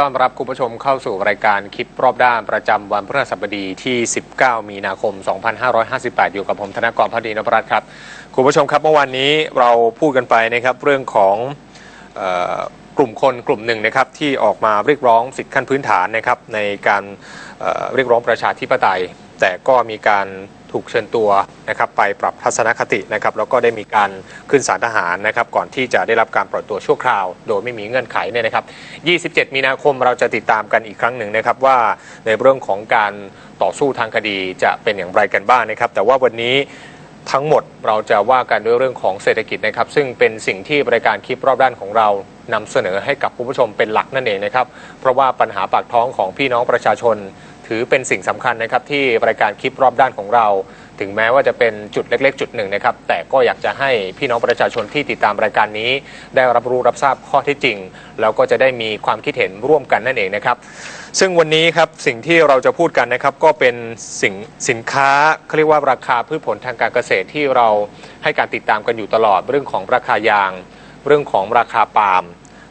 ต้อนรับคุณผู้ชมเข้าสู่รายการคลิปรอบด้านประจำวันพฤหัสบดีที่ 19 มีนาคม 2558 อยู่กับผมธนกรพอดีนพรัตน์ครับ คุณผู้ชมครับเมื่อวานนี้เราพูดกันไปนะครับเรื่องของออกลุ่มคนกลุ่มหนึ่งนะครับที่ออกมาเรียกร้องสิทธิขั้นพื้นฐานนะครับในการเเรียกร้องประชาธิปไตย แต่ก็มีการ ถูกเชิญตัวนะครับไปปรับทัศนคตินะครับแล้วก็ได้มีการขึ้นศาลทหารนะครับก่อนที่จะได้รับการปล่อยตัวชั่วคราว โดยไม่มีเงื่อนไขเนี่ยนะครับ 27 มีนาคมเราจะติดตามกันอีกครั้งหนึ่งนะครับว่าในเรื่องของการต่อสู้ทางคดีจะเป็นอย่างไรกันบ้างนะครับ แต่ว่าวันนี้ทั้งหมดเราจะว่ากันด้วยเรื่องของเศรษฐกิจนะครับ ซึ่งเป็นสิ่งที่รายการคลิปรอบด้านของเรานำเสนอให้กับคุณผู้ชมเป็นหลักนั่นเองนะครับ เพราะว่าปัญหาปากท้องของพี่น้องประชาชน ถือเป็นสิ่งสำคัญนะครับที่รายการคลิปรอบด้านของเรา ถึงแม้ว่าจะเป็นจุดเล็ก ๆ จุดหนึ่งนะครับแต่ก็อยากจะให้พี่น้องประชาชนที่ติดตามรายการนี้ ได้รับรู้รับทราบข้อท็จจริง แล้วก็จะได้มีความคิดเห็นร่วมกันนั่นเองนะครับ ซึ่งวันนี้ครับสิ่งที่เราจะพูดกันนะครับก็เป็นสิ่งสินค้าเขาเรียกว่าราคาพืชผลทางการเกษตรที่เราให้การติดตามกันอยู่ตลอดเรื่องของราคายาง เรื่องของราคาปาล์ม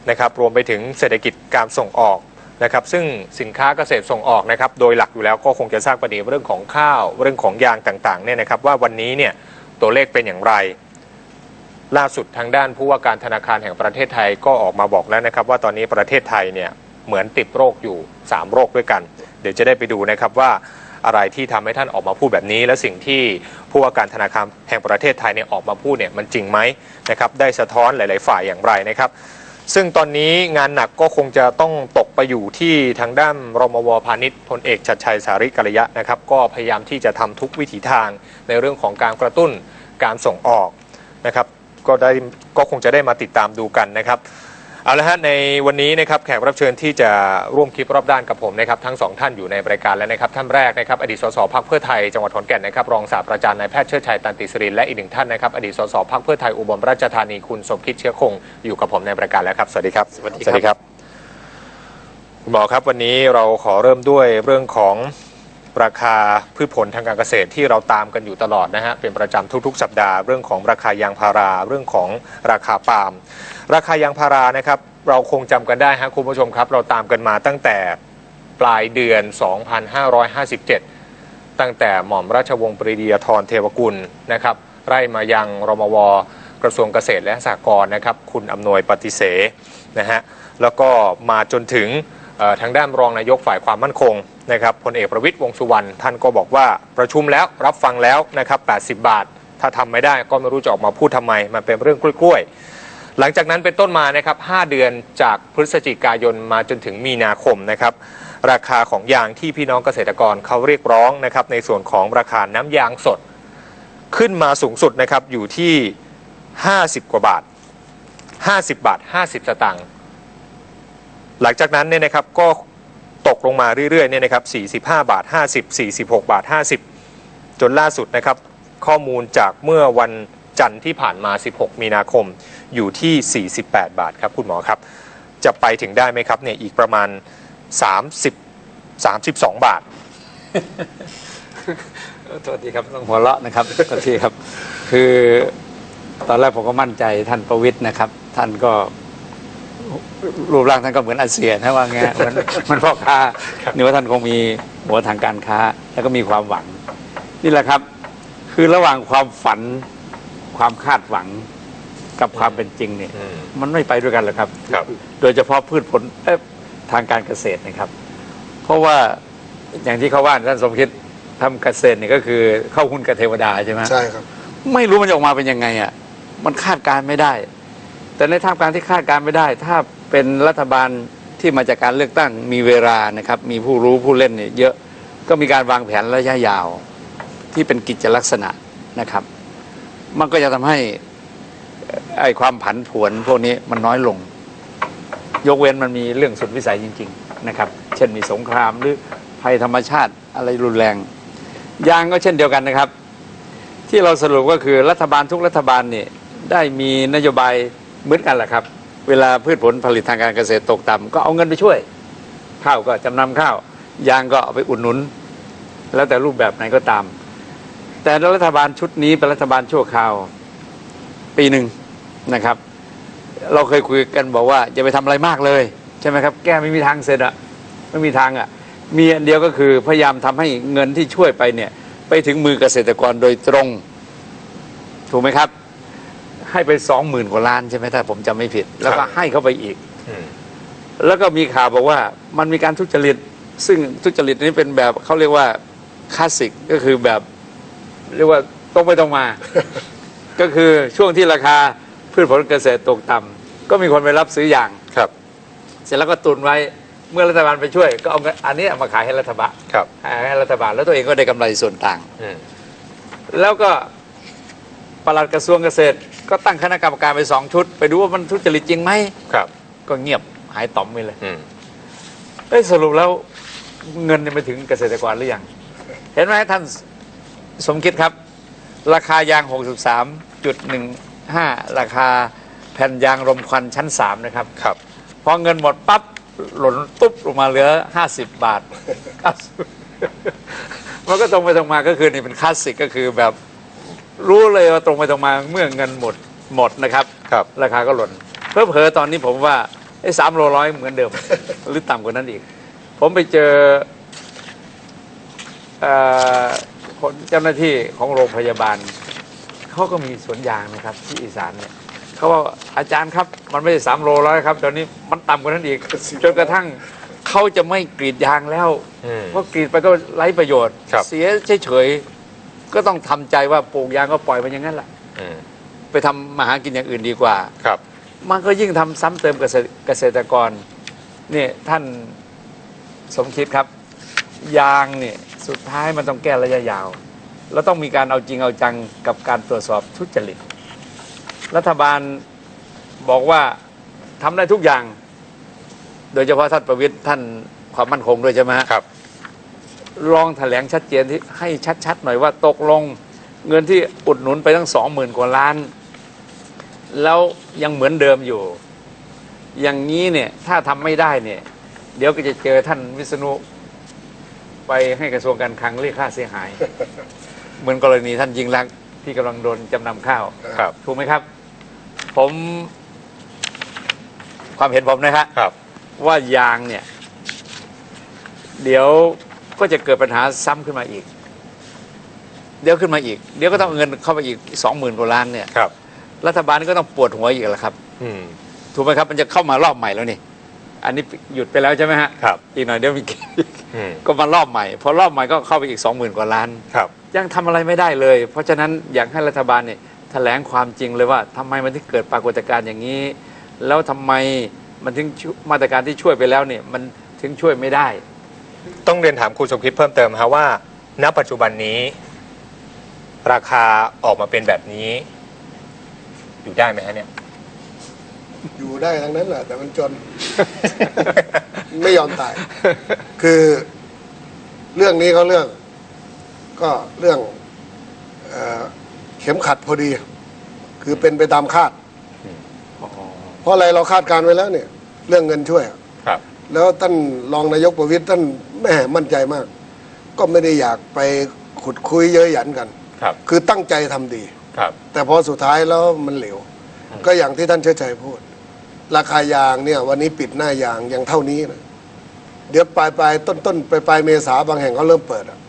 นะครับรวมไปถึงเศรษฐกิจการส่งออก นะครับซึ่งสินค้าเกษตรส่งออกนะครับโดยหลักอยู่แล้วก็คงจะทราบประเด็นเรื่องของข้าวเรื่องของยางต่างๆเนี่ยนะครับว่าวันนี้เนี่ยตัวเลขเป็นอย่างไร ล่าสุดทางด้านผู้ว่าการธนาคารแห่งประเทศไทยก็ออกมาบอกแล้วนะครับ ว่าตอนนี้ประเทศไทยเนี่ยเหมือนติดโรคอยู่ 3 โรคด้วยกัน เดี๋ยวจะได้ไปดูนะครับว่าอะไรที่ทำให้ท่านออกมาพูดแบบนี้ และสิ่งที่ผู้ว่าการธนาคารแห่งประเทศไทยเนี่ยออกมาพูดเนี่ยมันจริงไหมนะครับได้สะท้อนหลาย ๆ ฝ่ายอย่างไรนะครับ ซึ่งตอนนี้งานหนักก็คงจะต้องตกไปอยู่ที่ทางด้านรมวพาณิชย์พลเอกชัดชัยสาริกัลยะนะครับ ก็พยายามที่จะทำทุกวิถีทางในเรื่องของการกระตุ้นการส่งออกนะครับ ก็ได้ก็คงจะได้มาติดตามดูกันนะครับ เอาละฮะในวันนี้นะครับแขกรับเชิญที่จะร่วมคลิปรอบด้านกับผมนะครับทั้งสองท่านอยู่ในรายการแล้วนะครับท่านแรกนะครับอดีตสสพักเพื่อไทยจังหวัดขอนแก่นนะครับรองศาสตราจารย์นายแพทย์เชิดชัยตันติสรินและอีกหนึ่งท่านนะครับอดีตสสพักเพื่อไทยอุบลราชธานีคุณสมคิดเชื้อคงอยู่กับผมในรายการแล้วครับสวัสดีครับสวัสดีครับคุณหมอครับวันนี้เราขอเริ่มด้วยเรื่องของ ราคาพืชผลทางการเกษตรที่เราตามกันอยู่ตลอดนะฮะเป็นประจำทุกๆ สัปดาห์เรื่องของราคายางพาราเรื่องของราคาปาล์มราคายางพารานะครับเราคงจำกันได้ฮะคุณผู้ชมครับ เราตามกันมาตั้งแต่ปลายเดือน 2557 ตั้งแต่หม่อมราชวงศ์ปรีดียาธรเทวกุลนะครับไล่มายังรมวกระทรวงเกษตรและสหกรณ์นะครับ คุณอำนวยปฏิเสนะฮะแล้วก็มาจนถึงทางด้านรองนายกฝ่ายความมั่นคง นะครับพลเอกประวิตยวงสุวรรณท่านก็บอกว่าประชุมแล้วรับฟังแล้วนะครับ80 บาท ถ้าทำไม่ได้ก็ไม่รู้จะออกมาพูดทำไม มันเป็นเรื่องกล้วยๆ หลังจากนั้นเป็นต้นมานะครับ5เดือนจากพฤศจิกายนมาจนถึงมีนาคมนะครับราคาของยางที่พี่น้องเกษตรกรเขาเรียกร้องนะครับในส่วนของราคาน้ำยางสด ขึ้นมาสูงสุดนะครับอยู่ที่ 50 กว่าบาท 50 บาท 50 สตางค์หลังจากนั้นเนี่ยนะครับก็ กลงมาเรื่อยๆเนี่ยนะครับ45 บาท 50 46 บาท 50 จนล่าสุดนะครับ ข้อมูลจากเมื่อวันจันทร์ที่ผ่านมา 16 มีนาคมอยู่ที่ 48 บาทครับคุณหมอครับ จะไปถึงได้ไหมครับเนี่ยอีกประมาณ 30 32 บาทสวัสดีครับต้องหัวเราะนะครับขอทีครับ คือตอนแรกผมก็มั่นใจท่านประวิทย์นะครับ ท่านก็ รูปร่างท่านก็เหมือนอาเซียนนะว่าไงเหมันเหมันพ่อค้านี่ว่าท่านคงมีหัวทางการค้า แล้วก็มีความหวัง นี่แหละครับ คือระหว่างความฝันความคาดหวังกับความเป็นจริงเนี่ยอืมมันไม่ไปด้วยกันหรอกครับครับโดยเฉพาะพืชผลเอ่อทางการเกษตรนะครับ เพราะว่าอย่างที่เขาว่าท่านสมคิดทำเกษตรเนี่ยก็คือเข้าหุ้นกับเทวดาใช่ไหมใช่ครับ ไม่รู้มันจะออกมาเป็นยังไงอะมันคาดการณ์ไม่ได้ แต่ในท่ามกางที่คาดการณ์ไม่ได้ ถ้าเป็นรัฐบาลที่มาจากการเลือกตั้งมีเวลานะครับ มีผู้รู้ผู้เล่นเนี่ยเยอะก็มีการวางแผนระยะยาวที่เป็นกิจลักษณะนะครับ มันก็จะทำให้อ่อไอความผันผวนพวกนี้มันน้อยลง ยกเว้นมันมีเรื่องสุดวิสัยจริง ๆ นะครับ เช่นมีสงครามหรือภัยธรรมชาติอะไรรุนแรง ยางก็เช่นเดียวกันนะครับ ที่เราสรุปก็คือรัฐบาลทุกรัฐบาลเนี่ยได้มีนโยบาย เหมือนกันแหละครับ เวลาพืชผลผลิตทางการเกษตรตกต่ำก็เอาเงินไปช่วย ข้าวก็จำนำข้าวยางก็เอาไปอุดหนุน แล้วแต่รูปแบบไหนก็ตาม แต่รัฐบาลชุดนี้เป็นรัฐบาลชั่วคราว ปีหนึ่งนะครับ เราเคยคุยกันบอกว่าอย่าไปทำอะไรมากเลย ใช่ไหมครับ แก้ไม่มีทางเสร็จอะไม่มีทางอะมีอันเดียวก็คือพยายามทำให้เงินที่ช่วยไปเนี่ยไปถึงมือเกษตรกรโดยตรง ถูกไหมครับ ให้ไปสองหมื่นกว่าล้านใช่ไหมถ้าผมจำไม่ผิด แล้วก็ให้เข้าไปอีก อืมแล้วก็มีข่าวบอกว่ามันมีการทุจริต ซึ่งทุจริตนี้เป็นแบบเขาเรียกว่าคลาสสิกก็คือแบบ เรียกว่าตรงไปตรงมา ก็คือช่วงที่ราคาพืชผลเกษตรตกต่ำก็มีคนไปรับซื้อยาง ครับ เสร็จแล้วก็ตุนไว้เมื่อรัฐบาลไปช่วย ก็เอาเงินอันนี้เอามาขายให้รัฐบาลครับ ขายให้รัฐบาลแล้วตัวเองก็ได้กำไรส่วนต่าง อืมแล้วก็ ปลัดกระทรวงเกษตร ก็ตั้งคณะกรรมการไปสองชุด ไปดูว่ามันทุจริตจริงไหมครับ ก็เงียบหายต่อมไปเลยอืมเอ้ยสรุปแล้วเงินเนี่ยไปถึงเกษตรกรหรือยังเห็นไหมท่านสมคิดครับ ราคายาง 63.15 ราคาแผ่นยางรมควันชั้น 3 นะครับ ครับ พอเงินหมดปั๊บหล่นตุ๊บลงมาเหลือ 50 บาท มันก็ตรงไปตรงมาก็คือนี่เป็นคลาสสิกก็คือแบบ รู้เลยว่าตรงไปตรงมาเมื่อเงินหมดหมดนะครับ ครับ ราคาก็หล่นเพิ่มเผลอๆตอนนี้ผมว่าไอ้สามโลร้อยเหมือนเดิม หรือต่ำกว่านั้นอีก ผมไปเจอเอ่อคนเจ้าหน้าที่ของโรงพยาบาล เขาก็มีสวนยางนะครับ ที่อีสานเนี่ยเขาว่าอาจารย์ครับ มันไม่ใช่สามโลร้อยครับตอนนี้มันต่ำกว่านั้นอีกจนกระทั่งเขาจะไม่กรีดยางแล้ว อืม เพราะกรีดไปก็ไร้ประโยชน์ ครับ เสียเฉยๆ ก็ต้องทำใจว่าปลูกยางก็ปล่อยมันอย่างนั้นแหละอืมไปทำมาหากินอย่างอื่นดีกว่าครับ มันก็ยิ่งทำซ้ำเติมเกษตรเกษตรกรเนี่ยท่านสมคิดครับ ยางเนี่ยสุดท้ายมันต้องแก้ระยะยาว แล้วต้องมีการเอาจริงเอาจังกับการตรวจสอบทุจริต รัฐบาลบอกว่าทำได้ทุกอย่าง โดยเฉพาะท่านประวิทย์ท่านความมั่นคงด้วยใช่ไหมฮะครับ ลองแถลงชัดเจนที่ให้ชัดๆหน่อยว่าตกลงเงินที่อุดหนุนไปตั้งสองหมื่นกว่าล้าน แล้วยังเหมือนเดิมอยู่ อย่างนี้เนี่ยถ้าทำไม่ได้เนี่ย เดี๋ยวก็จะเจอท่านวิษณุไปให้กระทรวงการคลังเรียกค่าเสียหาย เหมือนกรณีท่านยิงลักษณ์ที่กำลังโดนจำนำข้าวครับ ถูกไหมครับ ผมความเห็นผมนะครับครับ ว่า ยางเนี่ย เดี๋ยว ก็จะเกิดปัญหาซ้ำขึ้นมาอีก เดี๋ยวขึ้นมาอีก เดี๋ยวก็ต้องเอาเงินเข้าไปอีกสองหมื่นกว่าล้านเนี่ยครับ รัฐบาลก็ต้องปวดหัวอีกแล้วครับ อืมถูกไหมครับมันจะเข้ามารอบใหม่แล้วนี่ อันนี้หยุดไปแล้วใช่ไหมฮะครับอีกหน่อยเดี๋ยวมีอืมก็มารอบใหม่พอรอบใหม่ก็เข้าไปอีกสองหมื่นกว่าล้านครับ ยังทำอะไรไม่ได้เลย เพราะฉะนั้นอยากให้รัฐบาลเนี่ยแถลงความจริงเลยว่าทำไมมันถึงเกิดปรากฏการณ์อย่างนี้ แล้วทำไมมันถึงช่วยมาตรการที่ช่วยไปแล้วเนี่ยมันถึงช่วยไม่ได้ ต้องเรียนถามครูสมคิดเพิ่มเติมครับว่า ณปัจจุบันนี้ ราคาออกมาเป็นแบบนี้ อยู่ได้ไหมฮะเนี่ย อยู่ได้ทั้งนั้นแหละแต่มันจน ไม่ยอมตาย คือเรื่องนี้เขาเรื่อง ก็เรื่องเอ่อเข็มขัดพอดี คือเป็นไปตามคาด เพราะอะไรเราคาดการณ์ไว้แล้วเนี่ย เรื่องเงินช่วยครับ แล้วท่านรองนายกประวิตยท่านแม่มั่นใจมาก ก็ไม่ได้อยากไปขุดคุยเย้ยหยันกัน ครับ คือตั้งใจทำดี ครับ แต่พอสุดท้ายแล้วมันเหลว ก็อย่างที่ท่านเชิดชัยพูด ราคายางเนี่ย วันนี้ปิดหน้ายางยังเท่านี้นะเดี๋ยวปลายปลายต้นต้นปลายปลายเมษาบางแห่งเขาเริ่มเปิดอะ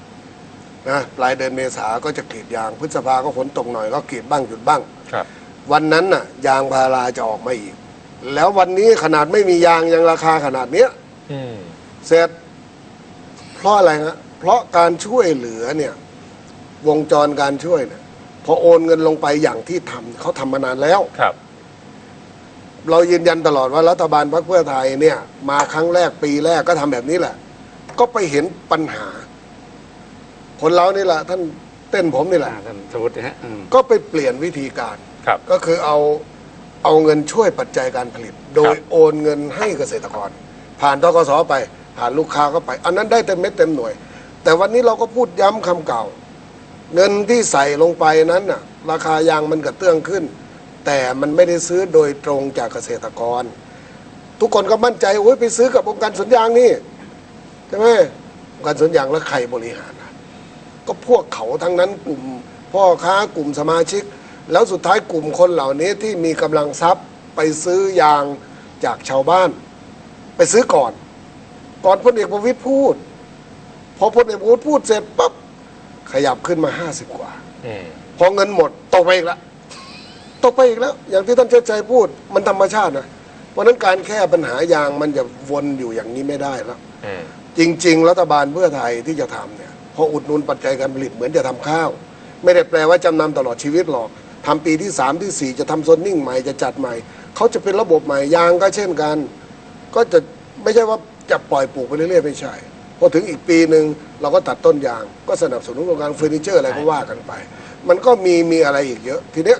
นะปลายเดือนเมษาก็จะกรีดยาง พฤษภาก็ฝนตกหน่อยก็กรีดบ้างหยุดบ้าง ครับ วันนั้นน่ะ ยางพาราจะออกมาอีก แล้ววันนี้ขนาดไม่มียางยังราคาขนาดเนี้ยอืม เสร็จเพราะอะไรฮะเพราะการช่วยเหลือเนี่ย วงจรการช่วยเนี่ยพอโอนเงินลงไปอย่างที่ทำเขาทำมานานแล้ว ครับ เรายืนยันตลอดว่ารัฐบาลพรรคเพื่อไทยเนี่ย มาครั้งแรกปีแรกก็ทำแบบนี้แหละ ก็ไปเห็นปัญหา คนเรานี่แหละท่านเต้นผมนี่แหละ อ่าท่านสมมตินะฮะอืม ก็ไปเปลี่ยนวิธีการ ครับ ก็คือเอาเอาเงินช่วยปัจจัยการผลิต โดยโอนเงินให้เกษตรกร ผ่านทกสไป ผ่านลูกค้าก็ไป อันนั้นได้เต็มเม็ดเต็มหน่วย แต่วันนี้เราก็พูดย้ำคำเก่า เงินที่ใส่ลงไปนั้นน่ะราคายางมันกระเตื้องขึ้น แต่มันไม่ได้ซื้อโดยตรงจากเกษตรกร ทุกคนก็มั่นใจโอ้ยไปซื้อกับองค์การสวนยางนี่ใช่ไหมองค์การสวนยางแล้วใครบริหารก็พวกเขาทั้งนั้นกลุ่มพ่อค้ากลุ่มสมาชิก แล้วสุดท้ายกลุ่มคนเหล่านี้ที่มีกำลังทรัพย์ไปซื้อยางจากชาวบ้าน ไปไปซื้อก่อน ก่อนพลเอกประวิตยพูด พอพลเอกประวิตยพูดเสร็จปั๊บขยับขึ้นมาห้าสิบกว่าอืมพอเงินหมดตกไปอีกแล้วตกไปอีกแล้ว อย่างที่ท่านเชิดชัยพูด มันธรรมชาตินะเพราะฉะนั้นการแก้ปัญหายางมันจะวนอยู่อย่างนี้ไม่ได้แล้ว อืม จริง ๆ รัฐบาลเพื่อไทยที่จะทำเนี่ยพออุดหนุนปัจจัยการผลิตเหมือนจะทำข้าว ไม่ได้แปลว่าจำนำตลอดชีวิตหรอกทำปีที่สามที่สี่จะทำโซนนิ่งใหม่จะจัดใหม่ เขาจะเป็นระบบใหม่ยางก็เช่นกัน ก็จะไม่ใช่ว่าจะปล่อยปลูกไปเรื่อยๆไม่ใช่พอถึงอีกปีหนึ่งเราก็ตัดต้นยาง ก็สนับสนุนโครงการเฟอร์นิเจอร์อะไรก็ว่ากันไป มันก็มีมีอะไรอีกเยอะ ทีเนี้ย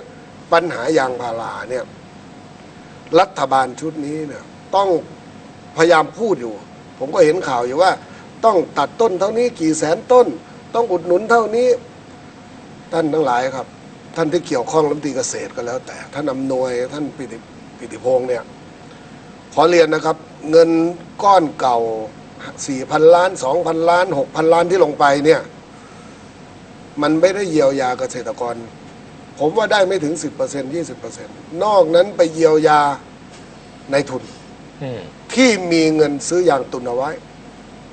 ปัญหายางพาราเนี่ยรัฐบาลชุดนี้เนี่ยต้องพยายามพูดอยู่ ผมก็เห็นข่าวอยู่ว่า ต้องตัดต้นเท่านี้กี่แสนต้น ต้องอุดหนุนเท่านี้ ท่านทั้งหลายครับ ท่านที่เกี่ยวข้องรัฐมนตรีเกษตรก็แล้วแต่ ท่านอำนวยท่านปิติปิติพงษ์เนี่ย ขอเรียนนะครับ เงินก้อนเก่าสี่พันล้านสองพันล้านหกพันล้านที่ลงไปเนี่ย มันไม่ได้เยียวยาเกษตรกร ผมว่าได้ไม่ถึงสิบเปอร์เซ็นยี่สิบเปอร์เซ็นนอกนั้นไปเยียวยาในทุนอืมที่มีเงินซื้อยางตุนเอาไว้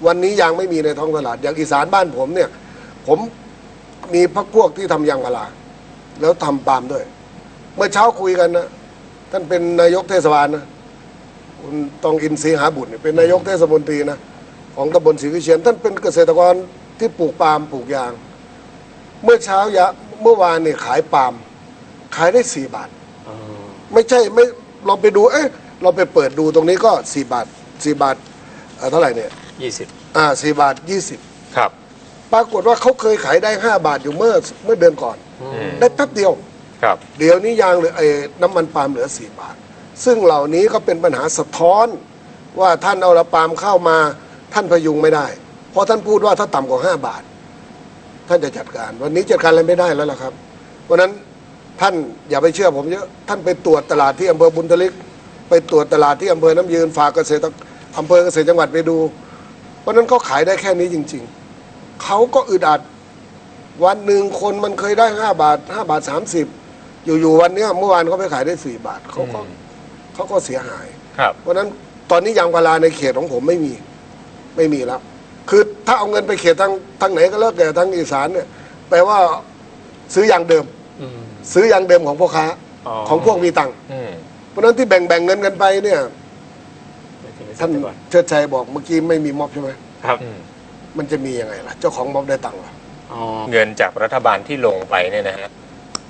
วันนี้ยางไม่มีในท้องตลาด อย่างอีสานบ้านผมเนี่ย ผมมีพักพวกที่ทำยางพาราแล้วทำปาล์มด้วย เมื่อเช้าคุยกันนะท่านเป็นนายกเทศบาลนะ คุณตองอินทรีหาบุตรเนี่ยเป็นนายกเทศมนตรีนะของตำบลศรีวิเชียนท่านเป็นเกษตรกรที่ปลูกปาล์มปลูกยาง เมื่อเช้ายะเมื่อวานเนี่ยขายปาล์มขายได้สี่บาท ไม่ใช่ไม่เราไปดูเอ๊ะเราไปเปิดดูตรงนี้ก็สี่บาทสี่บาทเอ่อเท่าไหร่เนี่ยยี่สิบอ่าสี่บาทยี่สิบครับปรากฏว่าเขาเคยขายได้ห้าบาทอยู่เมื่อเมื่อเดือนก่อนอืมได้แป๊บเดียว ครับ เดี๋ยวนี้ยางเหลือไอ้น้ำมันปาล์มเหลือสี่บาท ซึ่งเหล่านี้ก็เป็นปัญหาสะท้อนว่าท่านเอาละปาล์มเข้ามาท่านพยุงไม่ได้ เพราะท่านพูดว่าถ้าต่ำกว่าห้าบาท ท่านจะจัดการ วันนี้จัดการอะไรไม่ได้แล้วล่ะครับ เพราะนั้นท่านอย่าไปเชื่อผมเยอะ ท่านไปตรวจตลาดที่อำเภอบุญทลิก ไปตรวจตลาดที่อำเภอน้ำยืนฝากเกษตรอำเภอเกษตรจังหวัดไปดู เพราะนั้นเขาขายได้แค่นี้จริง ๆ เขาก็อึดอัดวันหนึ่งคนมันเคยได้ห้าบาทห้าบาทสามสิบอยู่ๆวันเนี้ยเมื่อวานเขาไปขายได้สี่บาทเขาก็ เขาก็เสียหาย ครับ เพราะฉะนั้นตอนนี้ยางพาราในเขตของผมไม่มีไม่มีแล้ว คือถ้าเอาเงินไปเขตทางทางไหนก็แล้วแต่ทางอีสานเนี่ยแปลว่าซื้อยางเดิมซื้อยางเดิมของพ่อค้าอ๋อของพวกมีตังค์อืมเพราะฉะนั้นที่แบ่งแบ่งเงินกันไปเนี่ยท่านเชิดชัยบอกเมื่อกี้ไม่มีม็อบใช่ไหมครับอืมมันจะมียังไงล่ะ เจ้าของม็อบได้ตังค์เหรอ อ๋อ เงินจากรัฐบาลที่ลงไปเนี่ยนะฮะ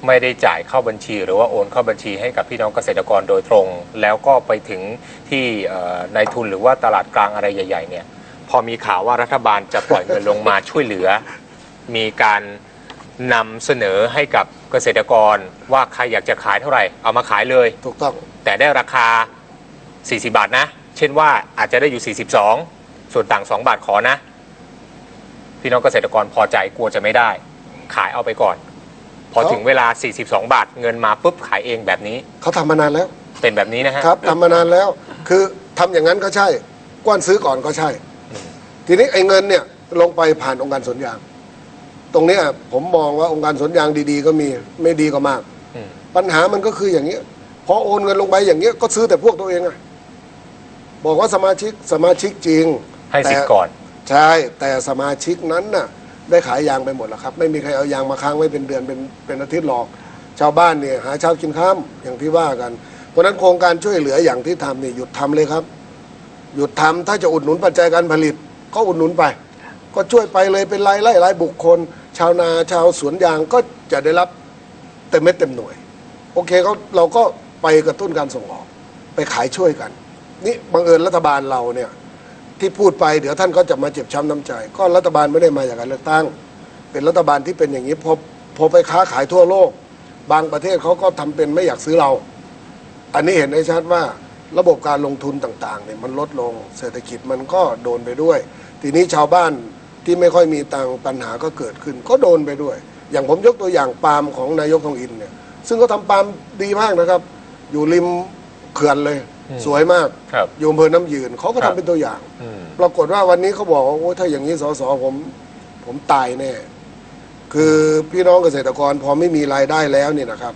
ไม่ได้จ่ายเข้าบัญชี หรือว่าโอนเข้าบัญชีให้กับพี่น้องเกษตรกรโดยตรง แล้วก็ไปถึงที่เอ่อนายทุนหรือว่าตลาดกลางอะไรใหญ่ๆเนี่ยพอมีข่าวว่ารัฐบาลจะปล่อยเงินลงมาช่วยเหลือ มีการนำเสนอให้กับเกษตรกรว่าใครอยากจะขายเท่าไหร่ เอามาขายเลยถูกต้องแต่ได้ราคา 40 บาทนะ เช่นว่าอาจจะได้อยู่ 42 ส่วนต่าง 2 บาทขอนะ พี่น้องเกษตรกรพอใจกลัวจะไม่ได้ ขายเอาไปก่อน พอเขาถึงเวลา 42 บาท เงินมาปุ๊บขายเองแบบนี้เขาทำมานานแล้วเป็นแบบนี้นะฮะ ครับทำมานานแล้ว คือทำอย่างนั้นก็ใช่ กว้านซื้อก่อนก็ใช่ ทีนี้ไอ้เงินเนี่ยลงไปผ่านองค์การสวนยาง ตรงเนี้ยผมมองว่าองค์การสวนยางดีๆ ก็มีไม่ดีก็มาก อืม ปัญหามันก็คืออย่างเงี้ยพอโอนเงินลงไปอย่างเงี้ยก็ซื้อแต่พวกตัวเองอะบอกว่าสมาชิกสมาชิกจริงให้สิทธิ์แต่ก่อน ใช่แต่สมาชิกนั้นน่ะ ได้ขายยางไปหมดแล้วครับ ไม่มีใครเอายางมาค้างไว้เป็นเดือนเป็นเป็นอาทิตย์หรอก ชาวบ้านเนี่ยหาเช้ากินข้ามอย่างที่ว่ากัน เพราะนั้นโครงการช่วยเหลืออย่างที่ทำนี่หยุดทำเลยครับ หยุดทำถ้าจะอุดหนุนปัจจัยการผลิต ก็อุดหนุนไป ก็ช่วยไปเลยเป็นรายไล่รายบุคคล ชาวนาชาวสวนยางก็จะได้รับเต็มเม็ดเต็มหน่วย โอเคเขาเราก็ไปกระตุ้นการส่งออก ไปขายช่วยกัน นี่บังเอิญรัฐบาลเราเนี่ย ที่พูดไปเดี๋ยวท่านก็จะมาเจ็บช้ำน้ำใจ ก็รัฐบาลไม่ได้มาจากการเลือกตั้ง เป็นรัฐบาลที่เป็นอย่างนี้พอพอไปค้าขายทั่วโลก บางประเทศเขาก็ทำเป็นไม่อยากซื้อเรา อันนี้เห็นได้ชัดว่าระบบการลงทุนต่างๆเนี่ยมันลดลงเศรษฐกิจมันก็โดนไปด้วย ทีนี้ชาวบ้านที่ไม่ค่อยมีตังปัญหาก็เกิดขึ้น ก็โดนไปด้วย อย่างผมยกตัวอย่างปาล์มของนายกทองอินเนี่ยซึ่งเขาทำปาล์มดีมากนะครับ อยู่ริมเขื่อนเลย สวยมากครับ อยู่อำเภอน้ำยืนเขาก็ครัทำบ เป็นตัวอย่าง อืม ปรากฏว่าวันนี้เขาบอกว่าโอ้ถ้าอย่างนี้สสผมผมตายแน่ คือพี่น้องเกษตรกรพอไม่มีรายได้แล้วเนี่ยนะครับ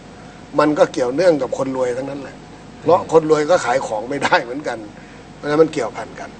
มันก็เกี่ยวเนื่องกับคนรวยทั้งนั้นแหละเพราะคนรวยก็ขายของไม่ได้เหมือนกัน เพราะฉะนั้นมันเกี่ยวพันกัน